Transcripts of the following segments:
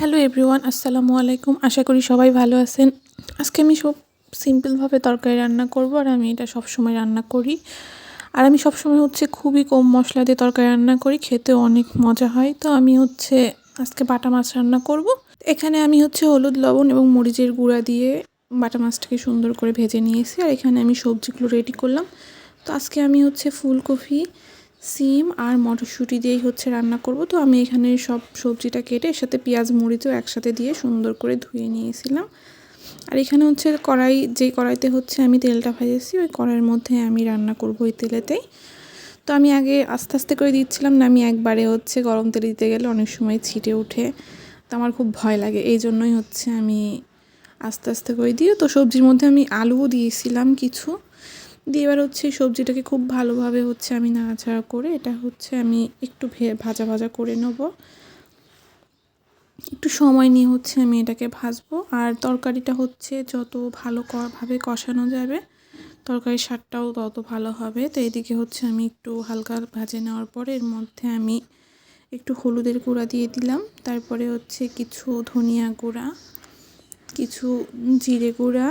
Hello everyone আসসালামু আলাইকুম আশা করি সবাই ভালো আছেন। আজকে আমি সব সিম্পলভাবে তরকারি রান্না করব আর আমি এটা সব সময় রান্না করি। আর আমি সব সময় হচ্ছে খুবই কম মশলা দিয়ে তরকারি রান্না করি খেতে অনেক মজা হয়। তো আমি হচ্ছে আজকে বাটা মাছ রান্না করব। এখানে আমি হচ্ছে হলুদ, লবণ এবং মরিচের গুঁড়া দিয়ে বাটা মাছটাকে সুন্দর করে ভেজে নিয়েছি। আর এখানে আমি সবজিগুলো রেডি করলাম। তো আজকে আমি হচ্ছে ফুলকপি সিম আর মটরশুঁটি দিয়েই হচ্ছে রান্না করব। তো আমি এখানে সব সবজিটা কেটে এর সাথে পেঁয়াজ, মরিচও একসাথে দিয়ে সুন্দর করে ধুয়ে নিয়েছিলাম। আর এখানে হচ্ছে কড়াই, যেই কড়াইতে হচ্ছে আমি তেলটা ভাজেছি, ওই কড়াইয়ের মধ্যে আমি রান্না করব ওই তেলেতেই। তো আমি আগে আস্তে আস্তে করে দিচ্ছিলাম, না আমি একবারে হচ্ছে গরম তেল দিতে গেলে অনেক সময় ছিটে উঠে তো আমার খুব ভয় লাগে, এই জন্যই হচ্ছে আমি আস্তে আস্তে করে দিই। তো সবজির মধ্যে আমি আলুও দিয়েছিলাম কিছু। দিয়ে এবার হচ্ছে সবজিটাকে খুব ভালোভাবে হচ্ছে আমি নাড়াচাড়া করে এটা হচ্ছে আমি একটু ভাজা ভাজা করে নেব। একটু সময় নিয়ে হচ্ছে আমি এটাকে ভাজবো। আর তরকারিটা হচ্ছে যত ভালো ভাবে কষানো যাবে, তরকারির স্বাদটাও তত ভালো হবে। তো এদিকে হচ্ছে আমি একটু হালকা ভাজে নেওয়ার পরে এর মধ্যে আমি একটু হলুদের গুঁড়া দিয়ে দিলাম। তারপরে হচ্ছে কিছু ধনিয়া গুঁড়া, কিছু জিরে গুঁড়া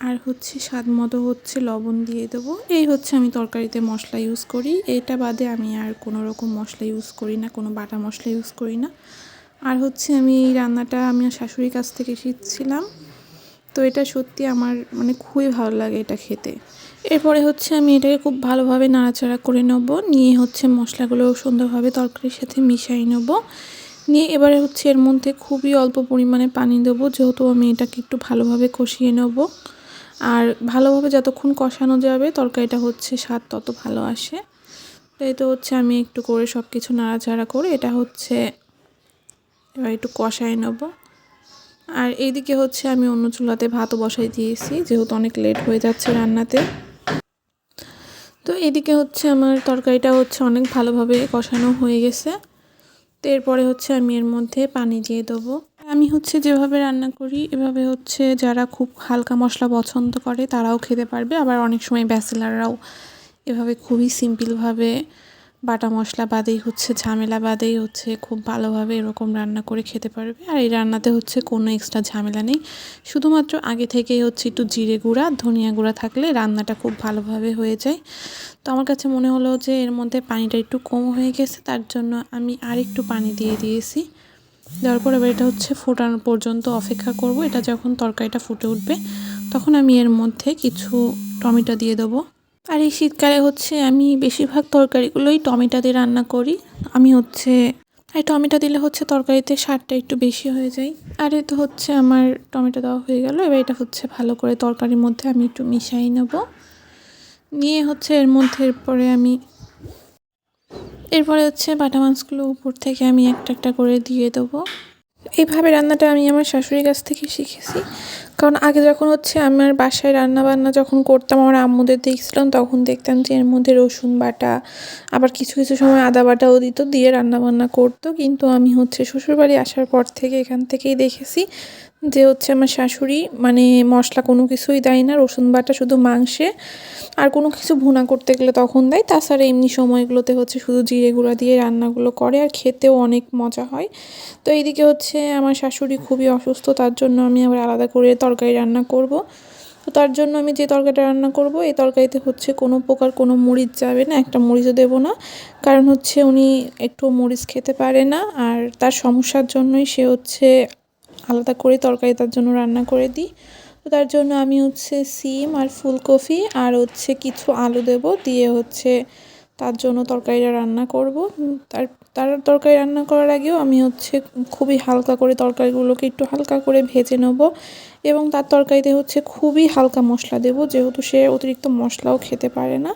আর হচ্ছে স্বাদ মতো হচ্ছে লবণ দিয়ে দেবো। এই হচ্ছে আমি তরকারিতে মশলা ইউজ করি। এটা বাদে আমি আর কোনো রকম মশলা ইউজ করি না, কোনো বাটা মশলা ইউজ করি না। আর হচ্ছে আমি এই রান্নাটা আমি শাশুড়ির কাছ থেকে শিখছিলাম। তো এটা সত্যি আমার মানে খুবই ভালো লাগে এটা খেতে। এরপরে হচ্ছে আমি এটাকে খুব ভালোভাবে নাড়াচাড়া করে নেব। নিয়ে হচ্ছে মশলাগুলো সুন্দরভাবে তরকারির সাথে মিশাই নেব। নিয়ে এবারে হচ্ছে এর মধ্যে খুবই অল্প পরিমাণে পানি দেবো, যেহেতু আমি এটাকে একটু ভালোভাবে কষিয়ে নেব। আর ভালোভাবে যতক্ষণ কষানো যাবে, তরকারিটা হচ্ছে স্বাদ তত ভালো আসে। তো এই তো হচ্ছে আমি একটু করে সব কিছু নাড়াচাড়া করে এটা হচ্ছে এবার একটু কষাই নেব। আর এইদিকে হচ্ছে আমি অন্য চুলাতে ভাতও বসাই দিয়েছি, যেহেতু অনেক লেট হয়ে যাচ্ছে রান্নাতে। তো এদিকে হচ্ছে আমার তরকারিটা হচ্ছে অনেক ভালোভাবে কষানো হয়ে গেছে। তো এরপরে হচ্ছে আমি এর মধ্যে পানি দিয়ে দেবো। আমি হচ্ছে যেভাবে রান্না করি, এভাবে হচ্ছে যারা খুব হালকা মশলা পছন্দ করে তারাও খেতে পারবে। আবার অনেক সময় ব্যাচেলাররাও এভাবে খুবই সিম্পলভাবে বাটা মশলা বাদেই হচ্ছে, ঝামেলা বাদেই হচ্ছে খুব ভালোভাবে এরকম রান্না করে খেতে পারবে। আর এই রান্নাতে হচ্ছে কোনো এক্সট্রা ঝামেলা নেই। শুধুমাত্র আগে থেকেই হচ্ছে একটু জিরে গুঁড়া, ধনিয়া গুঁড়া থাকলে রান্নাটা খুব ভালোভাবে হয়ে যায়। তো আমার কাছে মনে হলো যে এর মধ্যে পানিটা একটু কম হয়ে গেছে, তার জন্য আমি আর একটু পানি দিয়ে দিয়েছি। দেওয়ার পর এবার এটা হচ্ছে ফোটানো পর্যন্ত অপেক্ষা করব। এটা যখন তরকারিটা ফুটে উঠবে, তখন আমি এর মধ্যে কিছু টমেটো দিয়ে দেবো। আর এই শীতকালে হচ্ছে আমি বেশিরভাগ তরকারিগুলোই টমেটো দিয়ে রান্না করি। আমি হচ্ছে, আর টমেটো দিলে হচ্ছে তরকারিতে স্বাদটা একটু বেশি হয়ে যায়। আর এ তো হচ্ছে আমার টমেটো দেওয়া হয়ে গেল। এবার এটা হচ্ছে ভালো করে তরকারির মধ্যে আমি একটু মিশাই নেব। নিয়ে হচ্ছে এর মধ্যে এরপরে আমি এরপরে হচ্ছে বাটা মাছগুলো উপর থেকে আমি একটা একটা করে দিয়ে দেবো। এইভাবে রান্নাটা আমি আমার শাশুড়ির কাছ থেকে শিখেছি। কারণ আগে যখন হচ্ছে আমার বাসায় রান্না বান্না যখন করতাম, আমার আম্মুদের দেখছিলাম, তখন দেখতাম যে এর মধ্যে রসুন বাটা, আবার কিছু কিছু সময় আদা বাটাও দিত, দিয়ে রান্না বান্না করতো। কিন্তু আমি হচ্ছে শ্বশুরবাড়ি আসার পর থেকে এখান থেকেই দেখেছি যে হচ্ছে আমার শাশুড়ি মানে মশলা কোনো কিছুই দেয় না, রসুন বাটা শুধু মাংসে, আর কোনো কিছু ভুনা করতে গেলে তখন দেয়। তাছাড়া এমনি সময়গুলোতে হচ্ছে শুধু জিরে গুঁড়া দিয়ে রান্নাগুলো করে, আর খেতেও অনেক মজা হয়। তো এইদিকে হচ্ছে আমার শাশুড়ি খুবই অসুস্থ, তার জন্য আমি আবার আলাদা করে তরকারি রান্না করব। তো তার জন্য আমি যে তরকারিটা রান্না করব, এই তরকারিতে হচ্ছে কোনো প্রকার কোনো মরিচ যাবে না, একটা মরিচও দেবো না। কারণ হচ্ছে উনি একটু মরিচ খেতে পারে না, আর তার সমস্যার জন্যই সে হচ্ছে আলাদা করে তরকারি তার জন্য রান্না করে দিই। তো তার জন্য আমি হচ্ছে সিম আর ফুলকপি আর হচ্ছে কিছু আলু দেব, দিয়ে হচ্ছে তার জন্য তরকারিটা রান্না করব। তার তার তরকারি রান্না করার আগেও আমি হচ্ছে খুবই হালকা করে তরকারিগুলোকে একটু হালকা করে ভেজে নেব এবং তার তরকারিতে হচ্ছে খুবই হালকা মশলা দেব, যেহেতু সে অতিরিক্ত মশলাও খেতে পারে না।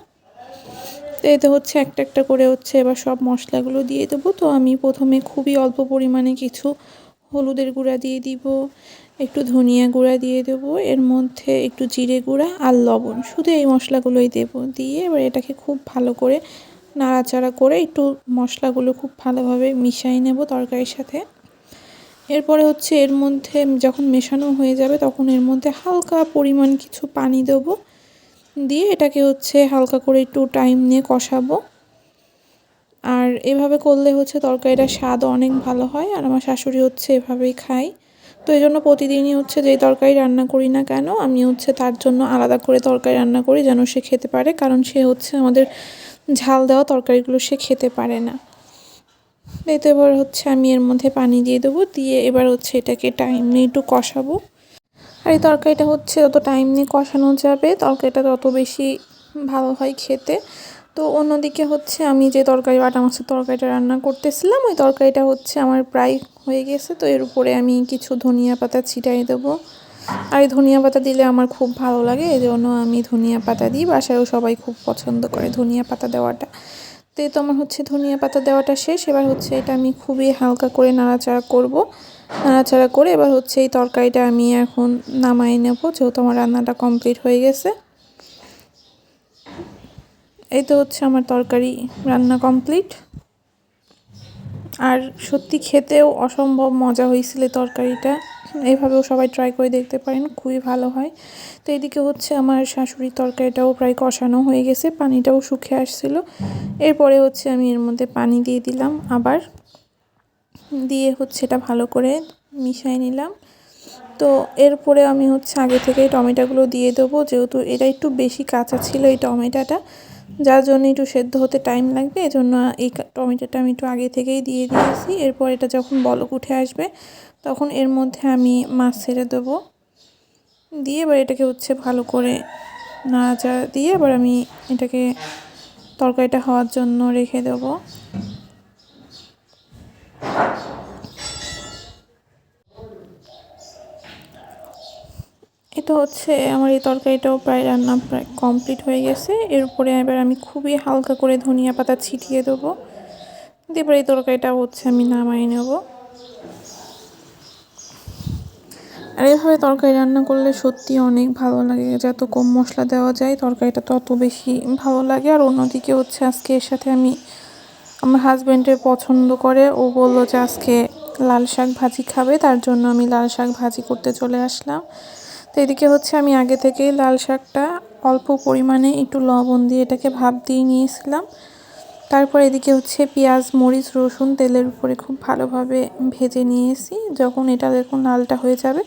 তো এতে হচ্ছে একটা একটা করে হচ্ছে এবার সব মশলাগুলো দিয়ে দেবো। তো আমি প্রথমে খুবই অল্প পরিমাণে কিছু হলুদের গুঁড়া দিয়ে দিব, একটু ধনিয়া গুঁড়া দিয়ে দেবো, এর মধ্যে একটু জিরে গুঁড়া আর লবণ। শুধু এই মশলাগুলোই দেব, দিয়ে এবার এটাকে খুব ভালো করে নাড়াচাড়া করে একটু মশলাগুলো খুব ভালোভাবে মিশাই নেব তরকারির সাথে। এরপরে হচ্ছে এর মধ্যে যখন মেশানো হয়ে যাবে তখন এর মধ্যে হালকা পরিমাণ কিছু পানি দেবো। দিয়ে এটাকে হচ্ছে হালকা করে একটু টাইম নিয়ে কষাবো। আর এভাবে করলে হচ্ছে তরকারিটার স্বাদ অনেক ভালো হয় আর আমার শাশুড়ি হচ্ছে এভাবেই খায়। তো এই জন্য প্রতিদিনই হচ্ছে যেই তরকারি রান্না করি না কেন, আমি হচ্ছে তার জন্য আলাদা করে তরকারি রান্না করি যেন সে খেতে পারে, কারণ সে হচ্ছে আমাদের ঝাল দেওয়া তরকারিগুলো সে খেতে পারে না। এই তো এবার হচ্ছে আমি এর মধ্যে পানি দিয়ে দেবো, দিয়ে এবার হচ্ছে এটাকে টাইম নিয়ে একটু কষাবো। আর এই তরকারিটা হচ্ছে যত টাইম নিয়ে কষানো যাবে, তরকারিটা তত বেশি ভালো হয় খেতে। তো অন্যদিকে হচ্ছে আমি যে তরকারি, বাটা মাছের তরকারিটা রান্না করতেছিলাম, ওই তরকারিটা হচ্ছে আমার প্রায় হয়ে গেছে, তো এর উপরে আমি কিছু ধনিয়া পাতা ছিটাই দেবো। আর এই ধনিয়া পাতা দিলে আমার খুব ভালো লাগে, এই জন্য আমি ধনিয়া পাতা দিই। বাসায়ও সবাই খুব পছন্দ করে ধনিয়া পাতা দেওয়াটা। তো এই তো আমার হচ্ছে ধনিয়া পাতা দেওয়াটা শেষ। এবার হচ্ছে এটা আমি খুবই হালকা করে নাড়াচাড়া করব। নাড়াচাড়া করে এবার হচ্ছে এই তরকারিটা আমি এখন নামাই নেব, যেহেতু আমার রান্নাটা কমপ্লিট হয়ে গেছে। এই তো হচ্ছে আমার তরকারি রান্না কমপ্লিট। আর সত্যি খেতেও অসম্ভব মজা হয়েছিল তরকারিটা। এইভাবেও সবাই ট্রাই করে দেখতে পারেন, খুবই ভালো হয়। তো এদিকে হচ্ছে আমার শাশুড়ির তরকারিটাও প্রায় কষানো হয়ে গেছে, পানিটাও শুকিয়ে আসছিল। এরপরে হচ্ছে আমি এর মধ্যে পানি দিয়ে দিলাম আবার। দিয়ে হচ্ছে এটা ভালো করে মিশাই নিলাম। তো এরপরে আমি হচ্ছে আগে থেকে টমেটোগুলো দিয়ে দেবো, যেহেতু এটা একটু বেশি কাঁচা ছিল এই টমেটোটা। যার জন্য একটু সেদ্ধ হতে টাইম লাগবে, এজন্য এই টমেটোটা আমি একটু আগে থেকেই দিয়ে দিয়েছি। এরপর এটা যখন বলক উঠে আসবে, তখন এর মধ্যে আমি মাছ ছেড়ে দেবো। দিয়ে এবার এটাকে হচ্ছে ভালো করে নাড়াচাড়া দিয়ে এবার আমি এটাকে তরকারিটা হওয়ার জন্য রেখে দেবো। এটা হচ্ছে আমার এই তরকারিটাও প্রায় রান্না প্রায় কমপ্লিট হয়ে গেছে। এর উপরে এবার আমি খুবই হালকা করে ধনিয়া পাতা ছিটিয়ে দেবো। দিয়ে এই তরকারিটা হচ্ছে আমি নামাই নেব। আর এভাবে তরকারি রান্না করলে সত্যি অনেক ভালো লাগে। যত কম মশলা দেওয়া যায়, তরকারিটা তত বেশি ভালো লাগে। আর অন্যদিকে হচ্ছে আজকে এর সাথে আমি আমার হাজব্যান্ডের পছন্দ করে। ও বলল যে আজকে লাল শাক ভাজি খাবে, তার জন্য আমি লাল শাক ভাজি করতে চলে আসলাম। তো এদিকে হচ্ছে আমি আগে থেকেই লাল শাকটা অল্প পরিমাণে একটু লবণ দিয়ে এটাকে ভাপ দিয়ে নিয়েছিলাম। তারপর এদিকে হচ্ছে পেঁয়াজ, মরিচ, রসুন তেলের উপরে খুব ভালোভাবে ভেজে নিয়েছি। যখন এটা দেখুন লালটা হয়ে যাবে,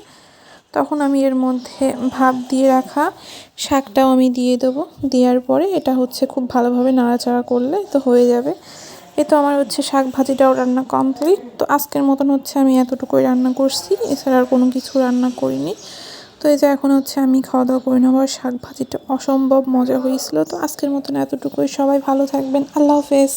তখন আমি এর মধ্যে ভাপ দিয়ে রাখা শাকটাও আমি দিয়ে দেবো। দেওয়ার পরে এটা হচ্ছে খুব ভালোভাবে নাড়াচাড়া করলে তো হয়ে যাবে। এ তো আমার হচ্ছে শাক ভাজিটাও রান্না কমপ্লিট। তো আজকের মতন হচ্ছে আমি এতটুকুই রান্না করছি। এছাড়া আর কোনো কিছু রান্না করিনি। তো এই যে এখন হচ্ছে আমি খাওয়া দাওয়া করে নেব শাক ভাজিটা অসম্ভব মজা হয়েছিল। তো আজকের মতন এতটুকুই। সবাই ভালো থাকবেন। আল্লাহ হাফেজ।